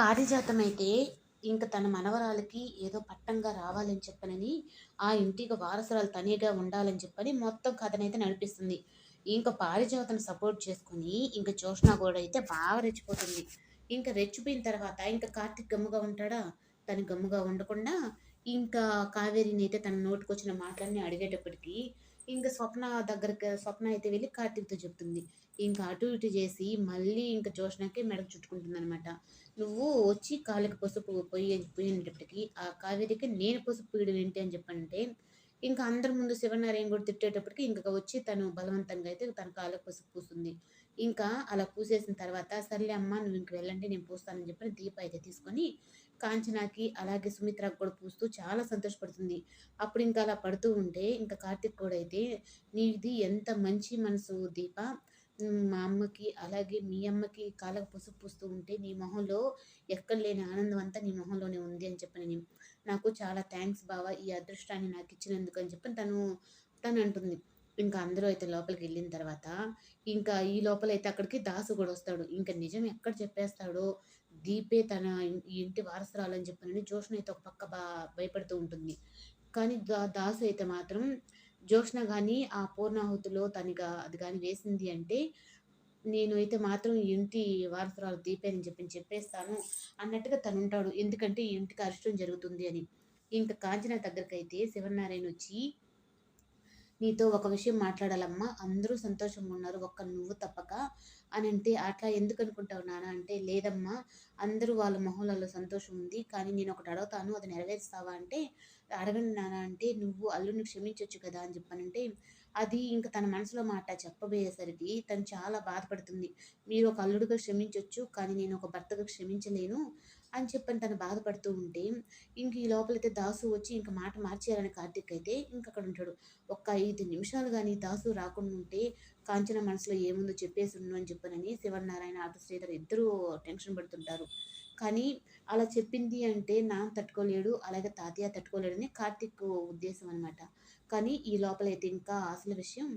పారిజాతం అయితే ఇంక తన మనవరాలకి ఏదో పట్టంగా రావాలని చెప్పనని ఆ ఇంటికి వారసురాలు తనేగా ఉండాలని చెప్పని మొత్తం కథనైతే నడిపిస్తుంది. ఇంకా పారిజాతం సపోర్ట్ చేసుకొని ఇంకా జోష్ణ కూడా అయితే బాగా రెచ్చిపోతుంది. ఇంకా రెచ్చిపోయిన తర్వాత ఇంకా కార్తీక్ గమ్ముగా ఉంటాడా? తను గమ్ముగా ఉండకుండా ఇంకా కావేరినైతే తన నోటికొచ్చిన మాటలన్నీ అడిగేటప్పటికి ఇంకా స్వప్న దగ్గరికి స్వప్న అయితే వెళ్ళి కార్తీక్‌తో చెప్తుంది. ఇంకా అటు ఇటు చేసి మళ్ళీ ఇంక జోష్నకి మెడకు చుట్టుకుంటుందనమాట. "నువ్వు వచ్చి కాళ్ళకి పసుపు పొయ్యి పోయినప్పటికీ ఆ కావేరికి నేను పసుపు పూయడం ఏంటి" అని చెప్పంటే ఇంకా అందరి ముందు శివనారాయణ కూడా తిట్టేటప్పటికి ఇంకా వచ్చి తను బలవంతంగా అయితే తన కాళ్ళకి పసుపు పూస్తుంది. ఇంకా అలా పూసేసిన తర్వాత "సర్లే అమ్మ నువ్వు ఇంక వెళ్ళండి నేను పూస్తానని" చెప్పి దీప అయితే తీసుకొని కాంచనాకి అలాగే సుమిత్రకి కూడా పూస్తూ చాలా సంతోషపడుతుంది. అప్పుడు ఇంకా అలా పడుతూ ఉంటే ఇంకా కార్తీక్ కూడా అయితే "నీది ఎంత మంచి మనసు దీప. మా అమ్మకి అలాగే మీ అమ్మకి కాళ్ళకు పసుపు పూస్తూ ఉంటే నీ మొహంలో ఎక్కడ లేని ఆనందం అంతా నీ మొహంలోనే ఉంది" అని చెప్పనని. "నాకు చాలా థ్యాంక్స్ బావ ఈ అదృష్టాన్ని నాకు ఇచ్చినందుకు అని చెప్పి తను తనంటుంది. ఇంకా అందరూ అయితే లోపలికి వెళ్ళిన తర్వాత ఇంకా ఈ లోపలైతే అక్కడికి దాసు కూడా వస్తాడు. ఇంకా నిజం ఎక్కడ చెప్పేస్తాడో దీపే తన ఈ ఇంటి అని చెప్పనని జోష్న అయితే ఒక పక్క బా భయపడుతూ ఉంటుంది. కానీ దా దాసు అయితే మాత్రం జోష్న కానీ ఆ పూర్ణాహుతిలో తనగా అది కానీ వేసింది అంటే నేను అయితే మాత్రం ఈ ఇంటి వారసురాలు దీపే అని చెప్పి చెప్పేస్తాను అన్నట్టుగా తను ఉంటాడు ఎందుకంటే ఈ ఇంటికి అరిష్టం జరుగుతుంది అని. ఇంకా కాంచన దగ్గరకైతే శివనారాయణ వచ్చి "నీతో ఒక విషయం మాట్లాడాలమ్మా. అందరూ సంతోషంగా ఉన్నారు. ఒక్క నువ్వు తప్పక" అని అంటే "అట్లా ఎందుకు అనుకుంటావు నాన్న" అంటే "లేదమ్మా అందరూ వాళ్ళ మొహంలలో సంతోషం ఉంది. కానీ నేను ఒకటి అడుగుతాను అది నెరవేరుస్తావా" అంటే "అడగండి నాన్న" అంటే "నువ్వు అల్లుడిని క్షమించొచ్చు కదా" అని చెప్పనంటే అది ఇంక తన మనసులో మాట చెప్పబోయేసరికి తను చాలా బాధపడుతుంది. "మీరు ఒక అల్లుడుగా క్షమించొచ్చు. కానీ నేను ఒక భర్తగా క్షమించలేను" అని చెప్పని తను బాధపడుతూ ఉంటే ఇంక ఈ లోపలైతే దాసు వచ్చి ఇంక మాట మార్చేయాలని కార్తీక్ అయితే ఇంకక్కడుంటాడు. "ఒక్క ఐదు నిమిషాలు కానీ దాసు రాకుండా ఉంటే కాంచన మనసులో ఏముందో చెప్పేసి ఉండు అని చెప్పనని శివనారాయణ, అటు శ్రీధర్ ఇద్దరూ టెన్షన్ పడుతుంటారు. కానీ అలా చెప్పింది అంటే నాన్న తట్టుకోలేడు. అలాగే తాతయ్య తట్టుకోలేడని కార్తీక్ ఉద్దేశం అనమాట. కానీ ఈ లోపలైతే ఇంకా అసలు విషయం